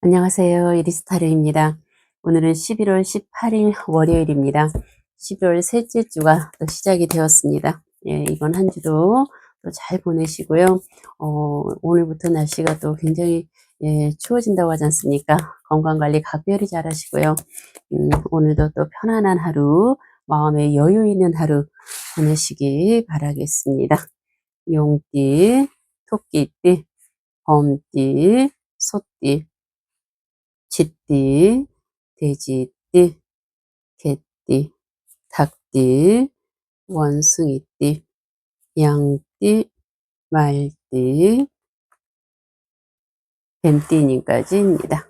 안녕하세요. 이리스타르입니다. 오늘은 11월 18일 월요일입니다. 11월 셋째 주가 또 시작이 되었습니다. 예, 이번 한 주도 또 잘 보내시고요. 어, 오늘부터 날씨가 또 굉장히 예, 추워진다고 하지 않습니까? 건강관리 각별히 잘 하시고요. 음, 오늘도 또 편안한 하루, 마음에 여유 있는 하루 보내시기 바라겠습니다. 용띠, 토끼띠, 범띠, 소띠, 쥐띠, 돼지띠, 개띠, 닭띠, 원숭이띠, 양띠, 말띠, 뱀띠님까지입니다.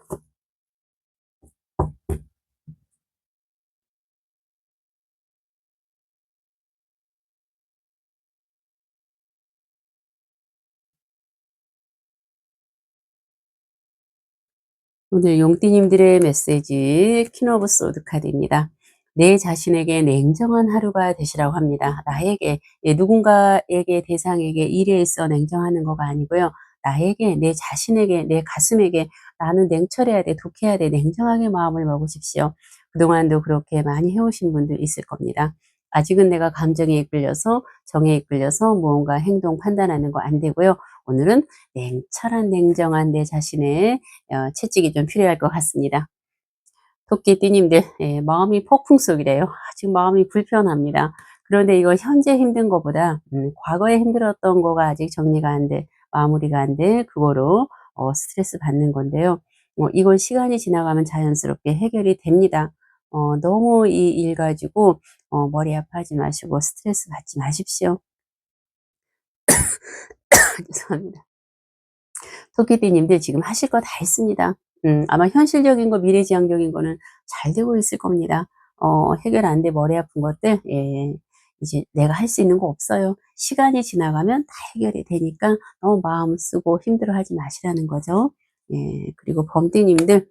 오늘 용띠님들의 메시지 퀸오브 소드 카드입니다. 내 자신에게 냉정한 하루가 되시라고 합니다. 나에게 예, 누군가에게 대상에게 일에 있어 냉정하는 거가 아니고요. 나에게 내 자신에게 내 가슴에게 나는 냉철해야 돼 독해야 돼 냉정하게 마음을 먹으십시오. 그동안도 그렇게 많이 해오신 분들 있을 겁니다. 아직은 내가 감정에 이끌려서 정에 이끌려서 무언가 행동 판단하는 거 안 되고요. 오늘은 냉철한 냉정한 내 자신의 어, 채찍이 좀 필요할 것 같습니다. 토끼띠님들 예, 마음이 폭풍 속이래요. 지금 마음이 불편합니다. 그런데 이거 현재 힘든 것보다 음, 과거에 힘들었던 거가 아직 정리가 안 돼, 마무리가 안 돼, 그거로 어, 스트레스 받는 건데요. 어, 이건 시간이 지나가면 자연스럽게 해결이 됩니다. 어, 너무 이 일 가지고 어, 머리 아파하지 마시고 스트레스 받지 마십시오. 죄송합니다. 토끼띠님들 지금 하실 거 다 했습니다. 음, 아마 현실적인 거, 미래지향적인 거는 잘 되고 있을 겁니다. 어, 해결 안 돼 머리 아픈 것들, 예, 이제 내가 할 수 있는 거 없어요. 시간이 지나가면 다 해결이 되니까 너무 마음 쓰고 힘들어 하지 마시라는 거죠. 예, 그리고 범띠님들,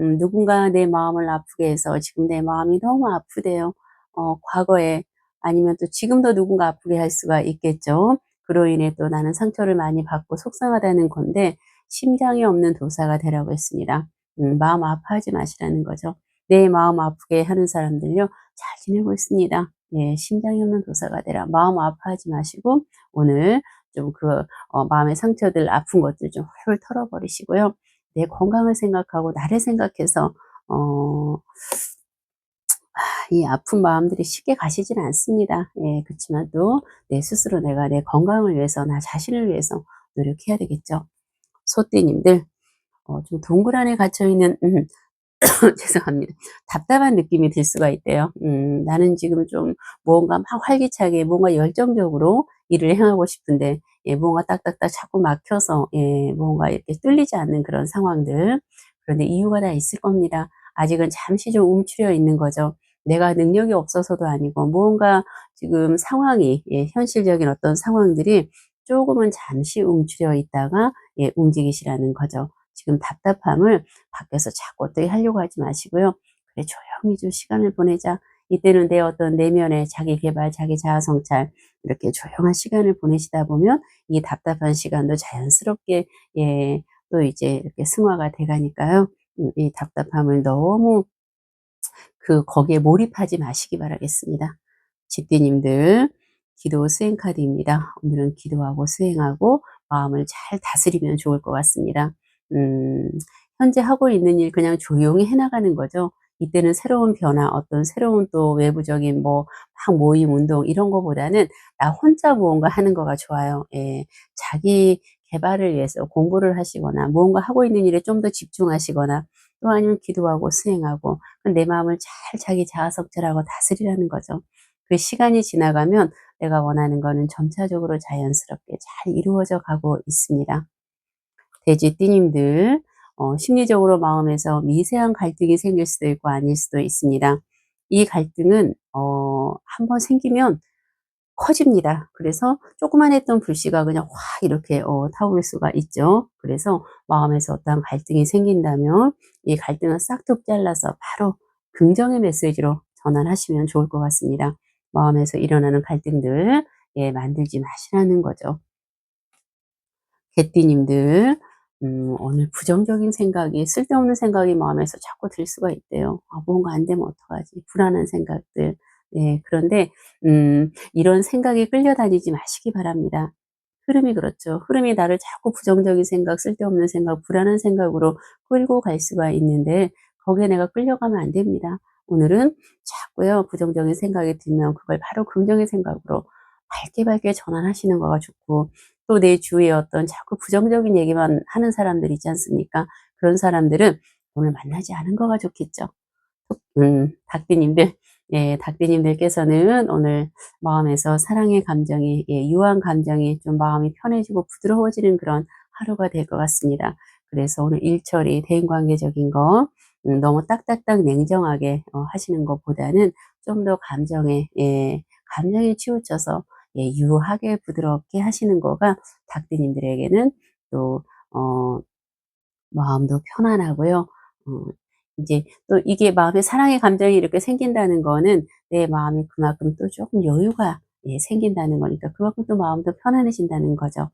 음, 누군가 내 마음을 아프게 해서 지금 내 마음이 너무 아프대요. 어, 과거에 아니면 또 지금도 누군가 아프게 할 수가 있겠죠. 그로 인해 또 나는 상처를 많이 받고 속상하다는 건데 심장이 없는 도사가 되라고 했습니다. 음, 마음 아파하지 마시라는 거죠. 내 마음 아프게 하는 사람들요 잘 지내고 있습니다. 예, 심장이 없는 도사가 되라. 마음 아파하지 마시고 오늘 좀그 어, 마음의 상처들 아픈 것들 좀 훌훌 털어버리시고요. 내 건강을 생각하고 나를 생각해서 어, 이 아픈 마음들이 쉽게 가시지는 않습니다. 예, 그렇지만 또 내 스스로 내가 내 건강을 위해서 나 자신을 위해서 노력해야 되겠죠. 소띠님들 어, 좀 동굴 안에 갇혀 있는 음, 죄송합니다. 답답한 느낌이 들 수가 있대요. 음, 나는 지금 좀 뭔가 막 활기차게 뭔가 열정적으로 일을 행하고 싶은데 예, 뭔가 딱딱딱 자꾸 막혀서 예, 뭔가 이렇게 뚫리지 않는 그런 상황들 그런데 이유가 다 있을 겁니다. 아직은 잠시 좀 움츠려 있는 거죠. 내가 능력이 없어서도 아니고 무언가 지금 상황이 예, 현실적인 어떤 상황들이 조금은 잠시 움츠려 있다가 예, 움직이시라는 거죠. 지금 답답함을 밖에서 자꾸 어떻게 하려고 하지 마시고요. 그래 조용히 좀 시간을 보내자. 이때는 내 어떤 내면의 자기 개발, 자기 자아 성찰 이렇게 조용한 시간을 보내시다 보면 이 답답한 시간도 자연스럽게 예, 또 이제 이렇게 승화가 돼가니까요. 음, 이 답답함을 너무 그 거기에 몰입하지 마시기 바라겠습니다. 집디님들 기도 수행 카드입니다. 오늘은 기도하고 수행하고 마음을 잘 다스리면 좋을 것 같습니다. 음, 현재 하고 있는 일 그냥 조용히 해나가는 거죠. 이때는 새로운 변화, 어떤 새로운 또 외부적인 뭐, 막 모임, 운동, 이런 거보다는 나 혼자 무언가 하는 거가 좋아요. 예. 자기 개발을 위해서 공부를 하시거나, 무언가 하고 있는 일에 좀 더 집중하시거나, 또 아니면 기도하고 수행하고 내 마음을 잘 자기 자아석절하고 다스리라는 거죠. 그 시간이 지나가면 내가 원하는 거는 점차적으로 자연스럽게 잘 이루어져 가고 있습니다. 돼지띠님들 어, 심리적으로 마음에서 미세한 갈등이 생길 수도 있고 아닐 수도 있습니다. 이 갈등은 어, 한번 생기면 커집니다. 그래서 조그만 했던 불씨가 그냥 확 이렇게 어, 타오를 수가 있죠. 그래서 마음에서 어떤 갈등이 생긴다면 이 갈등을 싹둑 잘라서 바로 긍정의 메시지로 전환하시면 좋을 것 같습니다. 마음에서 일어나는 갈등들 예, 만들지 마시라는 거죠. 개띠님들 음, 오늘 부정적인 생각이 쓸데없는 생각이 마음에서 자꾸 들 수가 있대요. 아, 뭔가 안 되면 어떡하지? 불안한 생각들. 네, 그런데 음, 이런 생각에 끌려다니지 마시기 바랍니다. 흐름이 그렇죠. 흐름이 나를 자꾸 부정적인 생각, 쓸데없는 생각, 불안한 생각으로 끌고 갈 수가 있는데 거기에 내가 끌려가면 안 됩니다. 오늘은 자꾸요 부정적인 생각이 들면 그걸 바로 긍정의 생각으로 밝게 밝게 전환하시는 거가 좋고 또 내 주위에 어떤 자꾸 부정적인 얘기만 하는 사람들 있지 않습니까? 그런 사람들은 오늘 만나지 않은 거가 좋겠죠. 음, 닭띠님들, 예, 닭띠님들께서는 오늘 마음에서 사랑의 감정이, 예, 유한 감정이 좀 마음이 편해지고 부드러워지는 그런 하루가 될 것 같습니다. 그래서 오늘 일처리, 대인관계적인 거, 음, 너무 딱딱딱 냉정하게 어, 하시는 것보다는 좀 더 감정에, 예, 감정에 치우쳐서 예, 유하게 부드럽게 하시는 거가 닭띠님들에게는 또, 어, 마음도 편안하고요. 어, 이제 또 이게 마음에 사랑의 감정이 이렇게 생긴다는 거는 내 마음이 그만큼 또 조금 여유가 예, 생긴다는 거니까 그만큼 또 마음도 편안해진다는 거죠.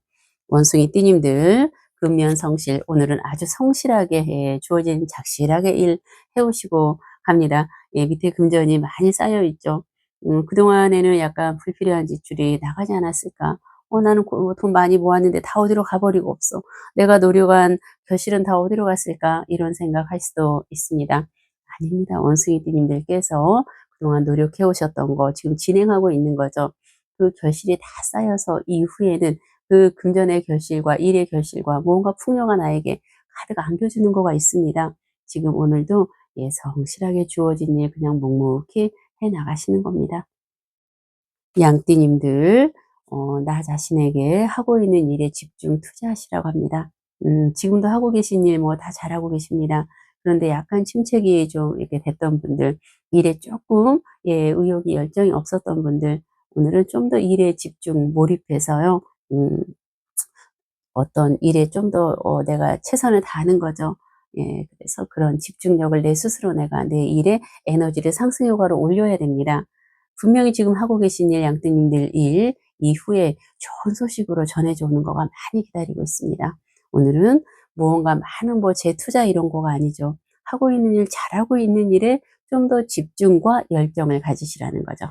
원숭이 띠님들 근면 성실 오늘은 아주 성실하게 예, 주어진 작실하게 일 해오시고 갑니다. 예, 밑에 금전이 많이 쌓여 있죠. 음, 그동안에는 약간 불필요한 지출이 나가지 않았을까. 어, 나는 돈 많이 모았는데 다 어디로 가버리고 없어. 내가 노력한 결실은 다 어디로 갔을까? 이런 생각할 수도 있습니다. 아닙니다. 원숭이띠님들께서 그동안 노력해 오셨던 거 지금 진행하고 있는 거죠. 그 결실이 다 쌓여서 이후에는 그 금전의 결실과 일의 결실과 무언가 풍요가 나에게 가득 안겨주는 거가 있습니다. 지금 오늘도 예, 성실하게 주어진 일 그냥 묵묵히 해 나가시는 겁니다. 양띠님들 어, 나 자신에게 하고 있는 일에 집중 투자하시라고 합니다. 음, 지금도 하고 계신 일 뭐 다 잘하고 계십니다. 그런데 약간 침체기 좀 이렇게 됐던 분들, 일에 조금 예, 의욕이 열정이 없었던 분들, 오늘은 좀 더 일에 집중 몰입해서요. 음, 어떤 일에 좀 더 어, 내가 최선을 다하는 거죠. 예, 그래서 그런 집중력을 내 스스로 내가 내 일에 에너지를 상승 효과로 올려야 됩니다. 분명히 지금 하고 계신 일, 양띠님들 일 이후에 좋은 소식으로 전해져 오는 거가 많이 기다리고 있습니다. 오늘은 무언가 많은 뭐 재투자 이런 거가 아니죠. 하고 있는 일, 잘하고 있는 일에 좀 더 집중과 열정을 가지시라는 거죠.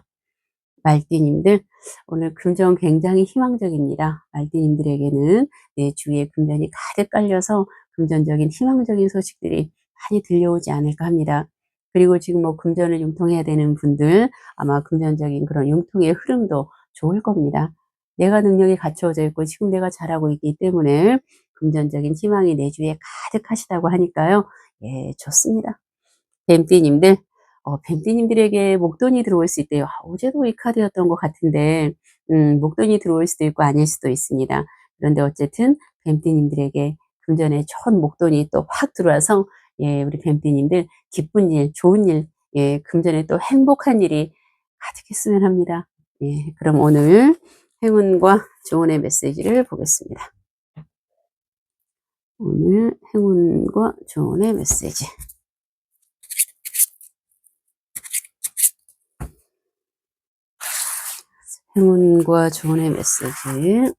말띠님들 오늘 금전 굉장히 희망적입니다. 말띠님들에게는 내 주위에 금전이 가득 깔려서 금전적인 희망적인 소식들이 많이 들려오지 않을까 합니다. 그리고 지금 뭐 금전을 융통해야 되는 분들 아마 금전적인 그런 융통의 흐름도 좋을 겁니다. 내가 능력이 갖추어져 있고 지금 내가 잘하고 있기 때문에 금전적인 희망이 내 주위에 가득하시다고 하니까요. 예, 좋습니다. 뱀띠님들 어, 뱀띠님들에게 목돈이 들어올 수 있대요. 아, 어제도 이 카드였던 것 같은데 음, 목돈이 들어올 수도 있고 아닐 수도 있습니다. 그런데 어쨌든 뱀띠님들에게 금전에 좋은 목돈이 또 확 들어와서 예, 우리 뱀띠님들 기쁜 일, 좋은 일, 예, 금전에 또 행복한 일이 가득했으면 합니다. 예, 그럼 오늘 행운과 조언의 메시지를 보겠습니다. 오늘 행운과 조언의 메시지. 행운과 조언의 메시지.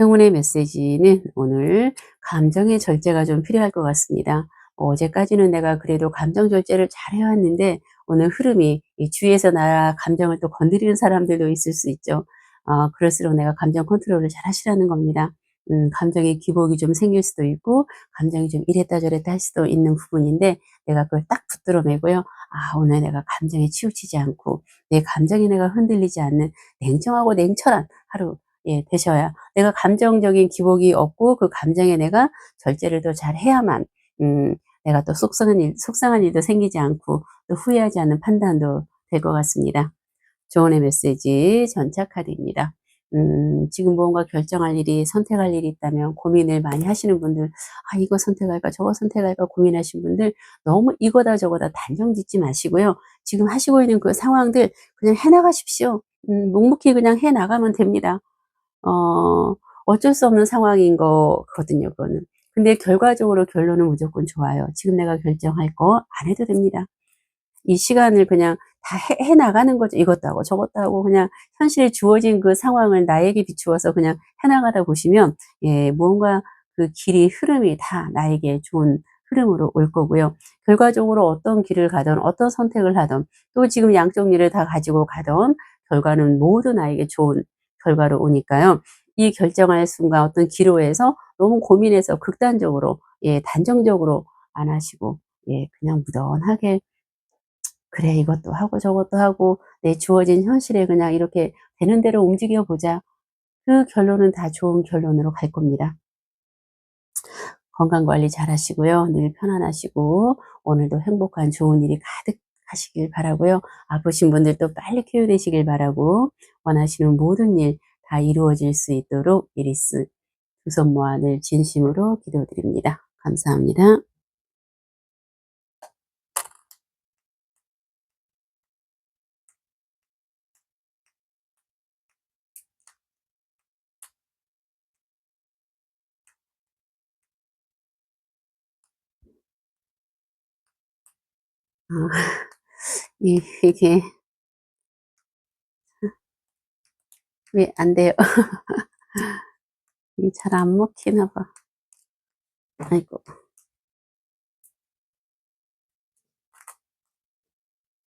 행운의 메시지는 오늘 감정의 절제가 좀 필요할 것 같습니다. 어, 어제까지는 내가 그래도 감정 절제를 잘 해왔는데 오늘 흐름이 주위에서 나 감정을 또 건드리는 사람들도 있을 수 있죠. 어, 그럴수록 내가 감정 컨트롤을 잘 하시라는 겁니다. 음, 감정의 기복이 좀 생길 수도 있고 감정이 좀 이랬다 저랬다 할 수도 있는 부분인데 내가 그걸 딱 붙들어 매고요. 아 오늘 내가 감정에 치우치지 않고 내 감정이 내가 흔들리지 않는 냉정하고 냉철한 하루 예, 되셔야 내가 감정적인 기복이 없고 그 감정에 내가 절제를 더 잘 해야만 음, 내가 또 속상한 일, 속상한 일도 생기지 않고 또 후회하지 않는 판단도 될 것 같습니다. 조언의 메시지 전차 카드입니다. 음, 지금 뭔가 결정할 일이 선택할 일이 있다면 고민을 많이 하시는 분들 아 이거 선택할까 저거 선택할까 고민하신 분들 너무 이거다 저거다 단정 짓지 마시고요. 지금 하시고 있는 그 상황들 그냥 해나가십시오. 음, 묵묵히 그냥 해나가면 됩니다. 어, 어쩔 수 없는 상황인 거거든요, 그거는. 근데 결과적으로 결론은 무조건 좋아요. 지금 내가 결정할 거 안 해도 됩니다. 이 시간을 그냥 다 해, 해 나가는 거죠. 이것도 하고 저것도 하고 그냥 현실에 주어진 그 상황을 나에게 비추어서 그냥 해나가다 보시면 예, 뭔가 그 길이 흐름이 다 나에게 좋은 흐름으로 올 거고요. 결과적으로 어떤 길을 가든 어떤 선택을 하든 또 지금 양쪽 일을 다 가지고 가든 결과는 모두 나에게 좋은 결과로 오니까요. 이 결정할 순간 어떤 기로에서 너무 고민해서 극단적으로 예, 단정적으로 안 하시고 예, 그냥 무던하게 그래 이것도 하고 저것도 하고 내 주어진 현실에 그냥 이렇게 되는 대로 움직여 보자. 그 결론은 다 좋은 결론으로 갈 겁니다. 건강 관리 잘 하시고요. 늘 편안하시고 오늘도 행복한 좋은 일이 가득 하시길 바라고요. 아프신 분들도 빨리 쾌유되시길 바라고 원하시는 모든 일 다 이루어질 수 있도록 이리스 두 손 모아 늘 진심으로 기도드립니다. 감사합니다. 아, 이, 이게 왜 안 돼요? 이게 잘안 먹히나 봐. 아이고.